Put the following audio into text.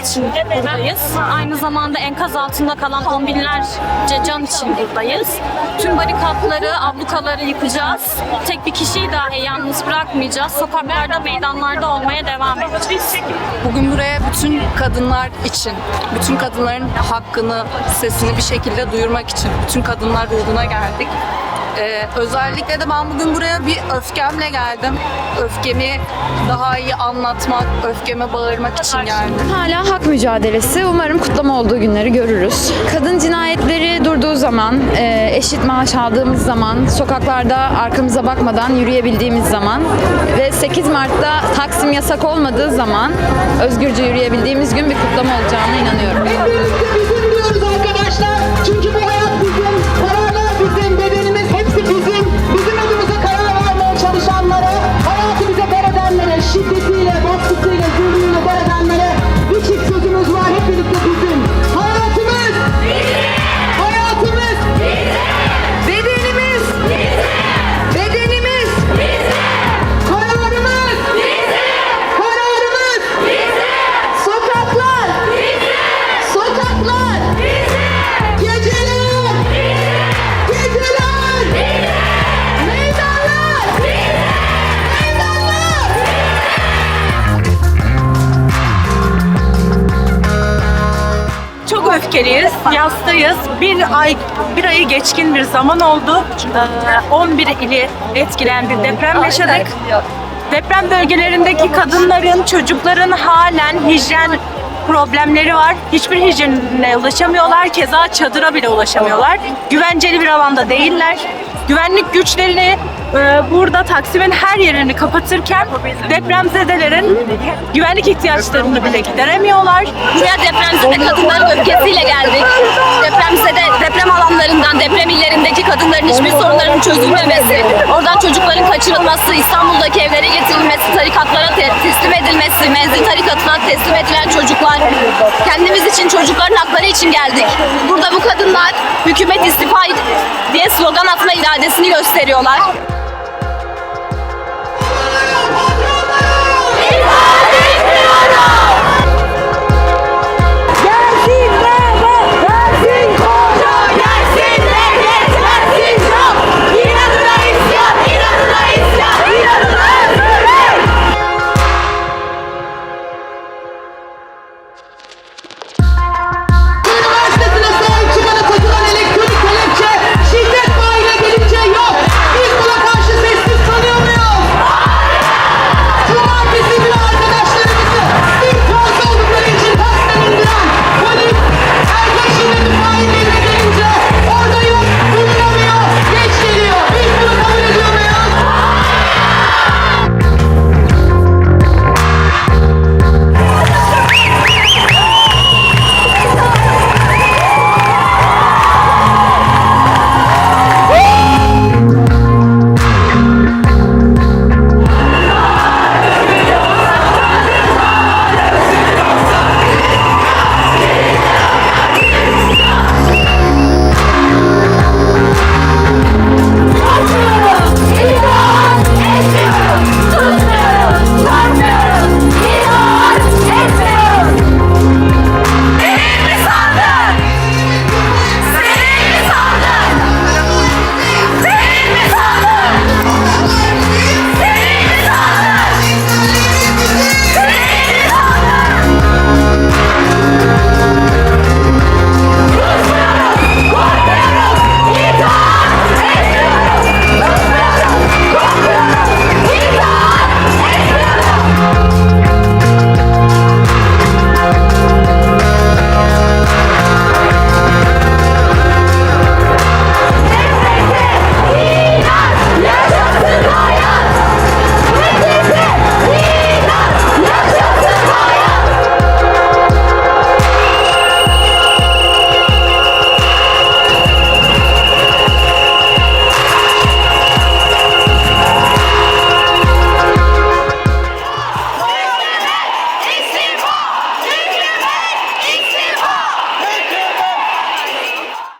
kadınlar için buradayız. Aynı zamanda enkaz altında kalan on binlerce can için buradayız. Tüm barikatları, ablukaları yıkacağız. Tek bir kişiyi dahi yalnız bırakmayacağız. Sokaklarda, meydanlarda olmaya devam edeceğiz. Bugün buraya bütün kadınlar için, bütün kadınların hakkını, sesini bir şekilde duyurmak için, bütün kadınlar ruhuna geldik. Ee, özellikle de ben bugün buraya bir öfkemle geldim. Öfkemi daha iyi anlatmak, öfkeme bağırmak için geldim. Hala hak mücadelesi. Umarım kutlama olduğu günleri görürüz. Kadın cinayetleri durduğu zaman, e, eşit maaş aldığımız zaman, sokaklarda arkamıza bakmadan yürüyebildiğimiz zaman ve 8 Mart'ta Taksim yasak olmadığı zaman özgürce yürüyebildiğimiz gün bir kutlama olacağına inanıyorum. En büyüğü bizim diyoruz arkadaşlar. Çünkü bu hayat bizim, öfkeliyiz, yastayız. Bir ay, bir ayı geçkin bir zaman oldu. Ee, 11 ili etkilen bir deprem yaşadık. Deprem bölgelerindeki kadınların, çocukların halen hijyen problemleri var. Hiçbir hijyenine ulaşamıyorlar. Keza çadıra bile ulaşamıyorlar. Güvenceli bir alanda değiller. Güvenlik güçlerini e, burada Taksim'in her yerini kapatırken depremzedelerin güvenlik ihtiyaçlarını bile gideremiyorlar. Buraya depremzede kadınların öfkesiyle geldik. Depremzede deprem alanlarından, deprem illerindeki kadınların hiçbir sorunlarının çözülmemesi, oradan çocukların kaçırılması, İstanbul'daki evlere getirilmesi, tarikatlara te- teslim edilmesi, menzil tarikatına teslim edilen çocuklar, kendimiz için, çocukların hakları için geldik. Burada bu kadınlar hükümet istifa diye slogan atma iradesini gösteriyorlar.